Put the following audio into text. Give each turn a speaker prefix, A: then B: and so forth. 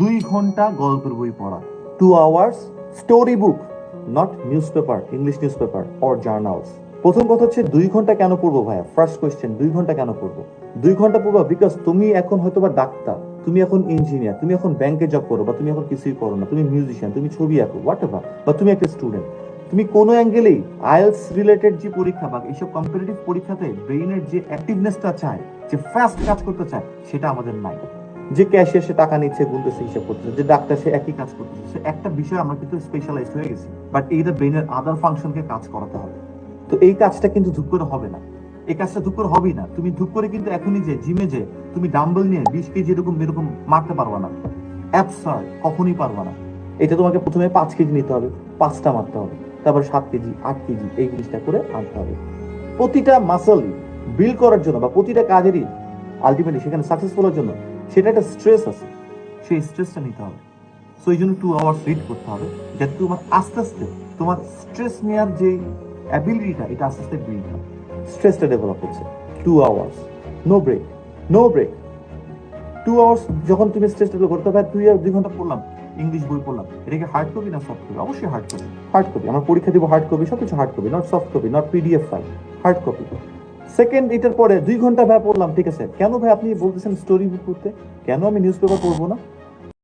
A: দুই ঘণ্টা গল্পের বই পড়া। Two hours story book not newspaper English newspaper or journals প্রথম কথা হচ্ছে, দুই ঘণ্টা কেন পড়ব ভাইয়া? ফার্স্ট কোয়েশ্চেন দুই ঘণ্টা কেন পড়ব? দুই ঘণ্টা পড়বা বিকজ তুমি এখন হয়তো বা ডাক্তার, তুমি এখন ইঞ্জিনিয়ার তুমি এখন ব্যাংকে জব করো বা তুমি এখন কিছুই করো না, তুমি মিউজিশিয়ান তুমি ছবি আঁকো হোয়াট এভার বা তুমি একটা স্টুডেন্ট তুমি কোনো অ্যাঙ্গেলেই আইএলস রিলেটেড যে পরীক্ষা বা এইসব কম্পিটিটিভ পরীক্ষাতে ব্রেইনের যে অ্যাক্টিভনেসটা চায়, যে ফাস্ট কাজ করতে চায়, সেটা আমাদের নাই। যে ক্যাশিয়ার সে টাকা নিচ্ছে, গুনতেছে, হিসাব করতেছে, যে ডাক্তার সে একই কাজ করতেছে। একটা বিষয় আমরা কিন্তু স্পেশালাইজড হয়ে গেছি বাট এই ব্রেইনের আদার ফাংশনকে কাজ করাতে হবে। তো এই কাজটা কিন্তু ধূপ করে হবে না। এই কাজটা ধূপ করে হবেই না। তুমি ধূপ করে কিন্তু এখনই যে জিমে যে তুমি ডাম্বল নিয়ে বিশ কেজি এরকম এরকম মারতে পারবা না। অ্যাবসার কখনই পারবা না। এটা তোমাকে প্রথমে পাঁচ কেজি নিতে হবে, পাঁচটা মারতে হবে, তারপর সাত কেজি, আট কেজি, এই জিনিসটা করে আনতে হবে। প্রতিটা মাসল বিল্ড করার জন্য বা প্রতিটা কাজেরই আলটিমেটলি সেখানে সাকসেসফুল হওয়ার জন্য সেটা একটা স্ট্রেস আছে, সেই স্ট্রেসটা নিতে হবে। সো এই জন্য টু আওয়ার্স রিড করতে হবে, যাতে তোমার আস্তে আস্তে তোমার স্ট্রেস নেওয়ার যে অ্যাবিলিটিটা এটা আস্তে আস্তে বিল্ড হয়। স্ট্রেসটা ডেভেলপ হচ্ছে two hours no break no break two hours যখন তুমি স্ট্রেস ডেভেলপ করতে পারবে দুই দুই ঘণ্টা পড়লাম ইংলিশ বই পড়লাম, এটাকে হার্ড কপি না সফট কপি অবশ্যই হার্ড কপি হার্ড কপি আমার পরীক্ষা দিব হার্ড কপি সবকিছু hard copy not soft copy not PDF file hard copy second এটার পরে দুই ঘণ্টা ভাই পড়লাম, ঠিক আছে। কেন ভাই আপনি বলতেছেন স্টোরি বুক পড়তে কেন আমি নিউজ পেপার পড়ব না?